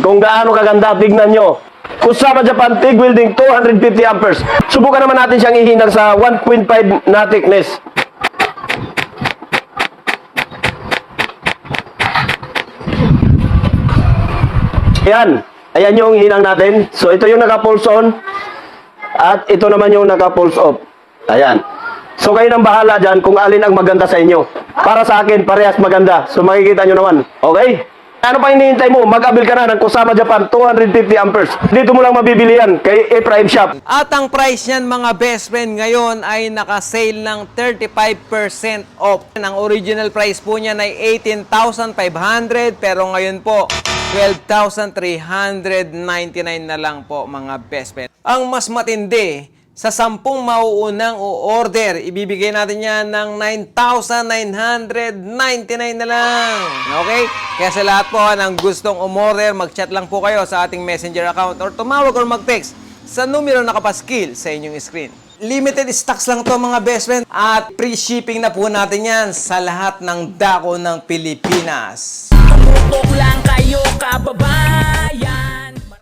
kung gaano kaganda. Tignan nyo. Kusama Japan TIG welding 250 amperes. Subukan naman natin siyang ihinang sa 1.5 na thickness. Ayan. Ayan yung hinang natin. So, ito yung naka-pulse on. At ito naman yung naka-pulse off. Ayan. So, kayo nang bahala dyan kung alin ang maganda sa inyo. Para sa akin, parehas maganda. So, makikita nyo naman. Okay? Ano pa hinihintay mo? Mag-abil ka na ng Kusama Japan 250 amperes. Dito mo lang mabibili yan kay A-Prime Shop. At ang price niyan mga best friend ngayon ay naka-sale ng 35% off. Ang original price po niyan ay 18,500 pero ngayon po 12,399 na lang po mga best friend. Ang mas matindi, sa sampung mauunang o-order, ibibigay natin yan ng 9,999 na lang. Okay? Kaya sa lahat po ng gustong umorder, mag-chat lang po kayo sa ating messenger account or tumawag or mag-text sa numero nakapaskil sa inyong screen. Limited stocks lang to mga best friend at free shipping na po natin yan sa lahat ng dako ng Pilipinas. Tumutok lang kayo